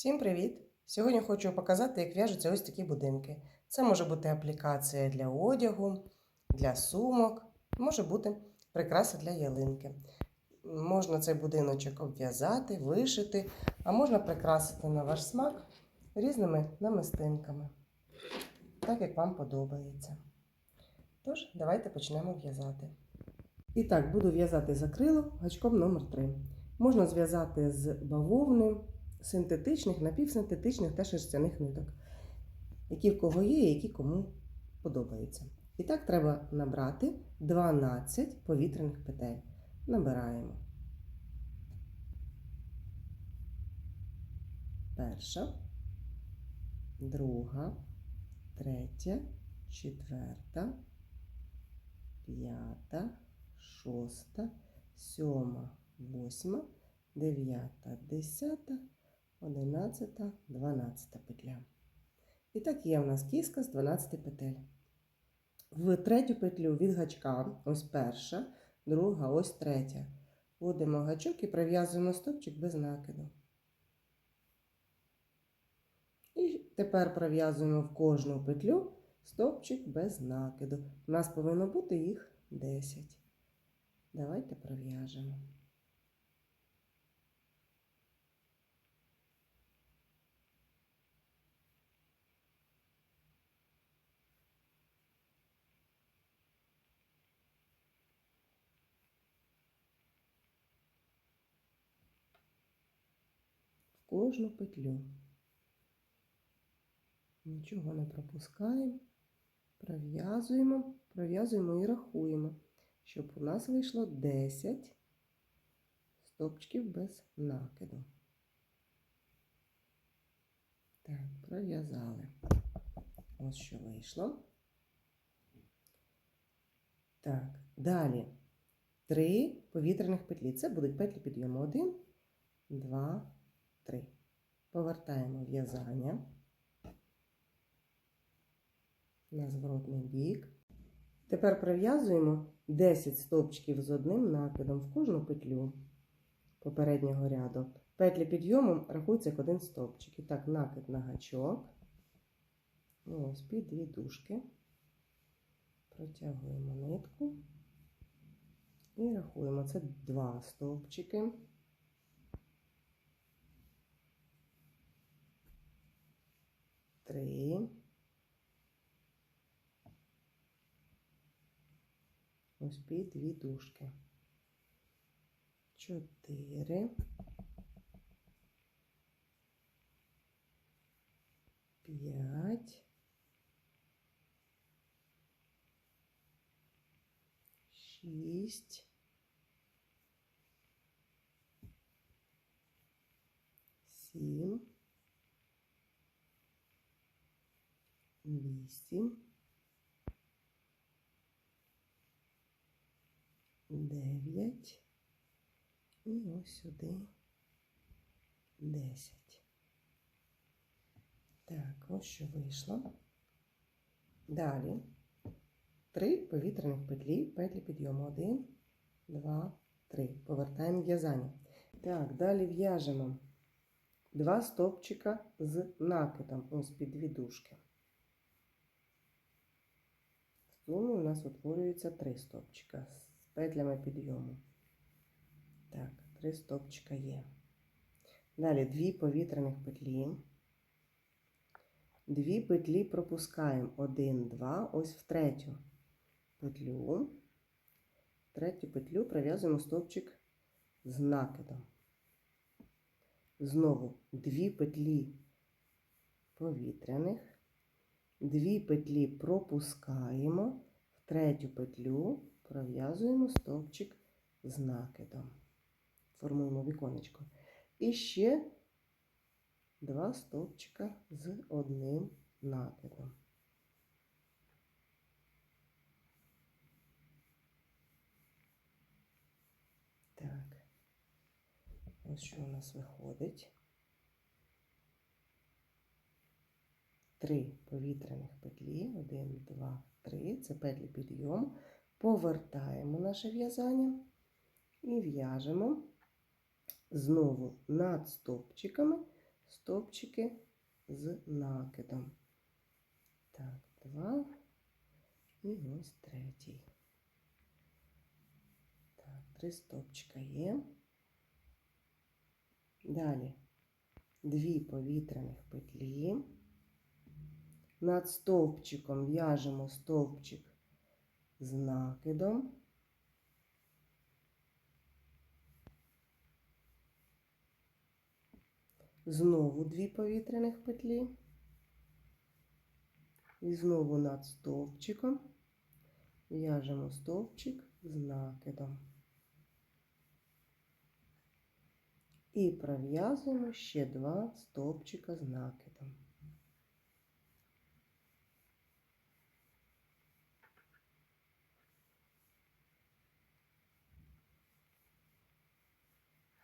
Всім привіт! Сьогодні хочу показати, як в'яжуться ось такі будинки. Це може бути аплікація для одягу, для сумок, може бути прикраса для ялинки. Можна цей будиночок обв'язати, вишити, а можна прикрасити на ваш смак різними намистинками, так як вам подобається. Тож, давайте почнемо в'язати. І так, буду в'язати закрило гачком номер 3 Можна зв'язати з бавовни, синтетичних, напівсинтетичних та шерстяних ниток, які в кого є і які кому подобаються. І так треба набрати 12 повітряних петель. Набираємо. Перша, друга, третя, четверта, п'ята, шоста, сьома, восьма, дев'ята, десята, одинадцята, дванадцята петля. І так є в нас кіска з 12 петель. В третю петлю від гачка, ось перша, друга, ось третя. Вводимо гачок і прив'язуємо стопчик без накиду. І тепер пров'язуємо в кожну петлю стовпчик без накиду. У нас повинно бути їх 10. Давайте пров'яжемо. В кожну петлю. Нічого не пропускаємо, пров'язуємо, пров'язуємо і рахуємо, щоб у нас вийшло 10 стопчиків без накиду. Так, пров'язали. Ось що вийшло. Так, далі три повітряних петлі. Це будуть петлі підйому. Один, два, три. Повертаємо в'язання на зворотний бік. Тепер пров'язуємо 10 стовпчиків з одним накидом в кожну петлю попереднього ряду. Петлі підйому рахуються як один стовпчик. І так, накид на гачок. Ось під дві дужки. Протягуємо нитку і рахуємо. Це два стовпчики. Три. Ось під дві дужки. Чотири. П'ять. Шість. Сім. Вісім. Дев'ять. І ось сюди десять. Так, ось що вийшло. Далі три повітряних петлі, петлі підйому. Один, два, три. Повертаємо в'язання. Так, далі в'яжемо два стовпчика з накидом, ось під дві дужки. В у нас утворюється три стовпчика з петлями підйому. Так, три стовпчика є. Далі дві повітряних петлі. Дві петлі пропускаємо. Один, два, ось в третю петлю. Третю петлю пров'язуємо стовпчик з накидом. Знову дві петлі повітряних. Дві петлі пропускаємо. В третю петлю пров'язуємо стовпчик з накидом. Формуємо віконечко. І ще два стовпчика з одним накидом. Так, ось що у нас виходить. Три повітряних петлі. Один, два, три. Це петлі підйому. Повертаємо наше в'язання і в'яжемо знову над стовпчиками стовпчики з накидом. Так, два. І ось третій. Так, три стовпчика є. Далі дві повітряних петлі. Над стовпчиком в'яжемо стовпчик з накидом. Знову дві повітряних петлі. І знову над стовпчиком в'яжемо стовпчик з накидом. І пров'язуємо ще два стовпчика з накидом.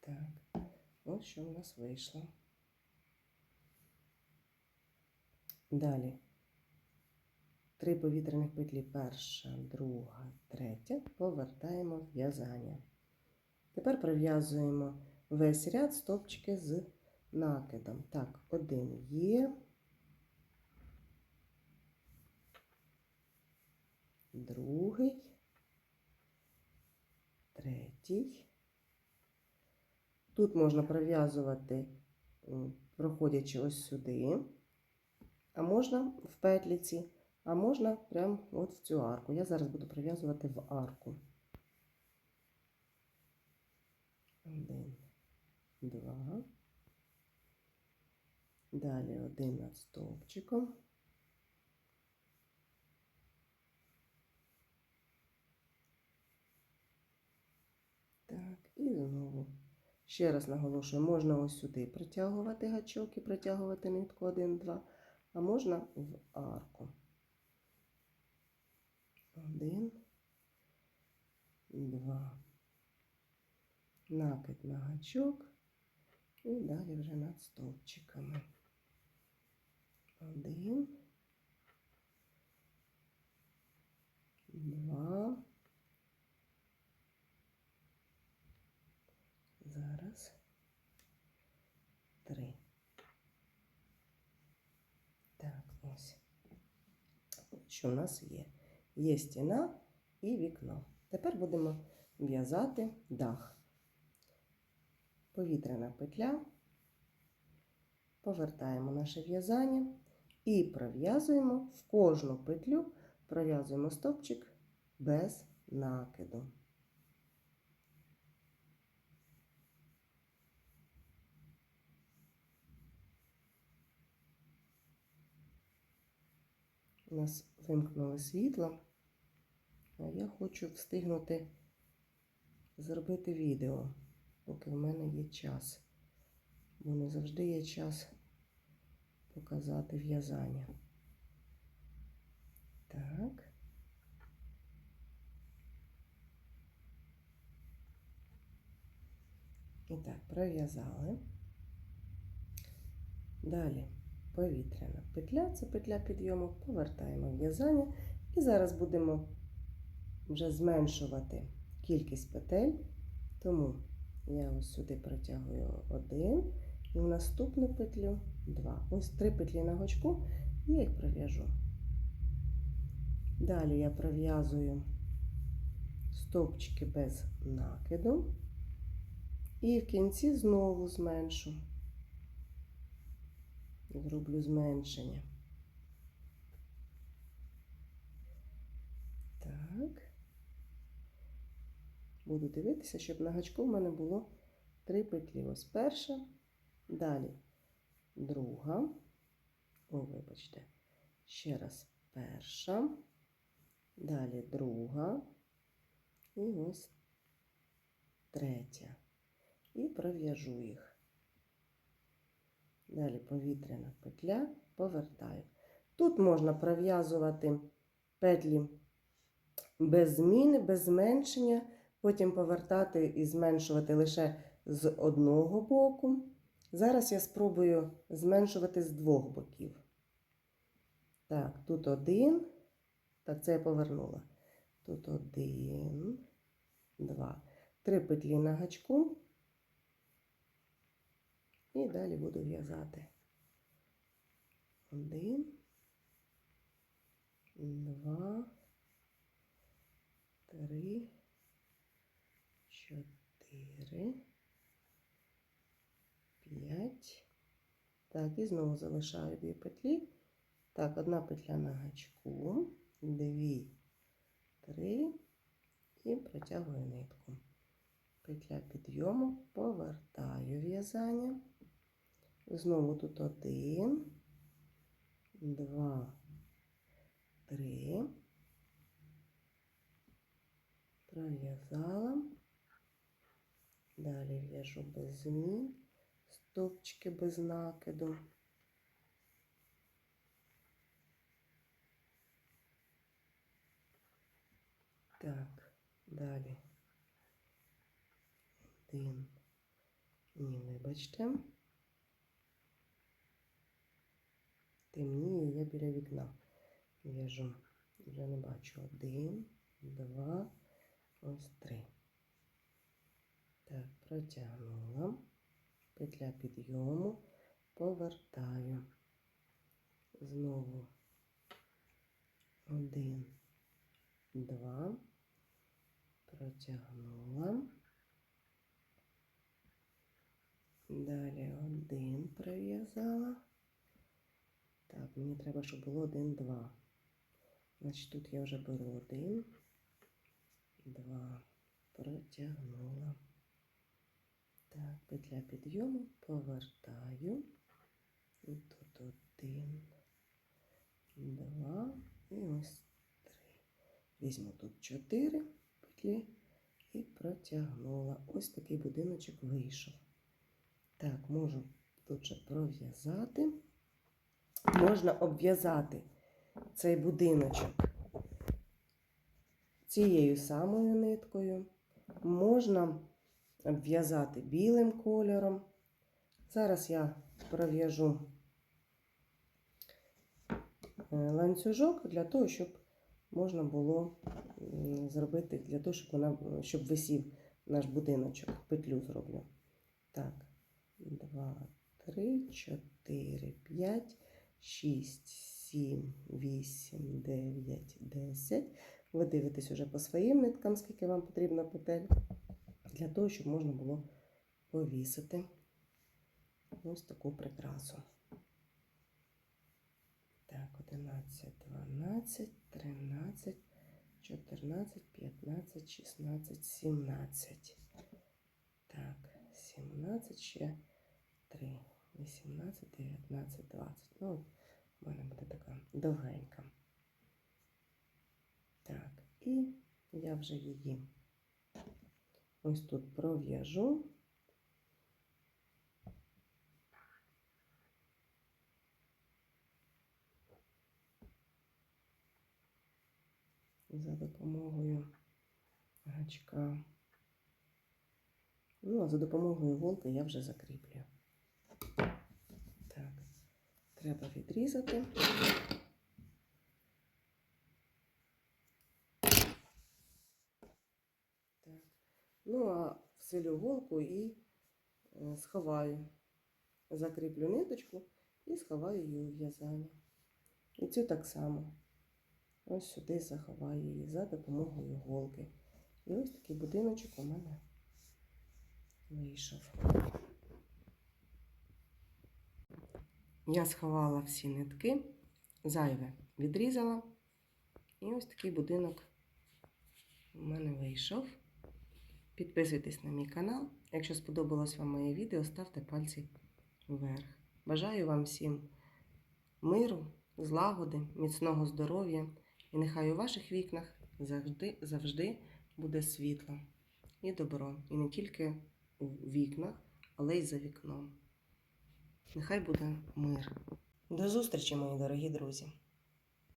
Так, ось що в нас вийшло. Далі три повітряних петлі, перша, друга, третя, повертаємо в'язання. Тепер пров'язуємо весь ряд стовпчики з накидом. Так, один є. Другий, третій. Тут можна пров'язувати, проходячи ось сюди, а можна в петліці, а можна прямо от в цю арку. Я зараз буду пров'язувати в арку. Один, два. Далі один над стовпчиком. Так, і знову. Ще раз наголошую, можна ось сюди притягувати гачок і притягувати нитку 1-2, а можна в арку. 1, 2. Накид на гачок і далі вже над стовпчиками. 1, Що в нас є? Є стіна і вікно. Тепер будемо в'язати дах. Повітряна петля. Повертаємо наше в'язання і пров'язуємо в кожну петлю, пров'язуємо стовпчик без накиду. У нас вимкнуло світло, а я хочу встигнути зробити відео, поки в мене є час. Бо не завжди є час показати в'язання. Так. І так, пров'язали. Далі повітряна петля, це петля підйому, повертаємо в'язання. І зараз будемо вже зменшувати кількість петель. Тому я ось сюди протягую один і в наступну петлю два. Ось три петлі на гачку, і я їх пров'яжу. Далі я пров'язую стовпчики без накиду. І в кінці знову зменшу. Зроблю зменшення. Так. Буду дивитися, щоб на гачку в мене було три петлі. Ось перша, далі друга. О, вибачте, ще раз перша, далі друга і ось третя. І пров'яжу їх. Далі повітряна петля, повертаю. Тут можна пров'язувати петлі без зміни, без зменшення, потім повертати і зменшувати лише з одного боку. Зараз я спробую зменшувати з двох боків. Так, тут один. Так, це я повернула. Тут один, два. Три петлі на гачку. І далі буду в'язати. Один, два, три, чотири, п'ять. Так, і знову залишаю дві петлі. Так, одна петля на гачку, дві, три і протягую нитку. Петля підйому, повертаю в'язання. Знову тут один, два, три. Пров'язала. Далі в'яжу без змін, стовпчики без накиду. Так, далі. Один. Ні, вибачте. Темніє я біля вікна. В'яжу. Вже не бачу. Один, два, ось три. Так, протягнула. Петля підйому, повертаю. Знову один, два, протягнула. Далі один пров'язала. Так, мені треба, щоб було один, два. Значить, тут я вже беру один, два, протягнула. Так, петля підйому, повертаю. І тут один, два і ось три. Візьму тут чотири петлі і протягнула. Ось такий будиночок вийшов. Так, можу тут же пров'язати. Можна обв'язати цей будиночок цією самою ниткою. Можна обв'язати білим кольором. Зараз я пров'яжу е, ланцюжок для того, щоб можна було зробити, для того, щоб вона щоб висів наш будиночок. Петлю зроблю. Так, два, три, чотири, п'ять, шість, сім, вісім, дев'ять, десять. Ви дивитесь уже по своїм ниткам, скільки вам потрібно петель, для того, щоб можна було повісити ось таку прикрасу. Так, 11, 12, 13, 14, 15, 16, 17. Так, 17 ще 3, 18, 19, 20. Ну, в мене буде така довгенька. Так, і я вже її ось тут пров'яжу. За допомогою гачка. Ну, а за допомогою голки я вже закріплюю. Треба відрізати. Так. Ну, а вселю голку і е, сховаю. Закріплю ниточку і сховаю її у в'язання. І цю так само. Ось сюди заховаю її за допомогою голки. І ось такий будиночок у мене вийшов. Я сховала всі нитки, зайве відрізала. І ось такий будинок у мене вийшов. Підписуйтесь на мій канал. Якщо сподобалось вам моє відео, ставте пальці вверх. Бажаю вам всім миру, злагоди, міцного здоров'я. І нехай у ваших вікнах завжди, завжди буде світло і добро. І не тільки у вікнах, але й за вікном. Нехай буде мир. До зустрічі, мої дорогі друзі!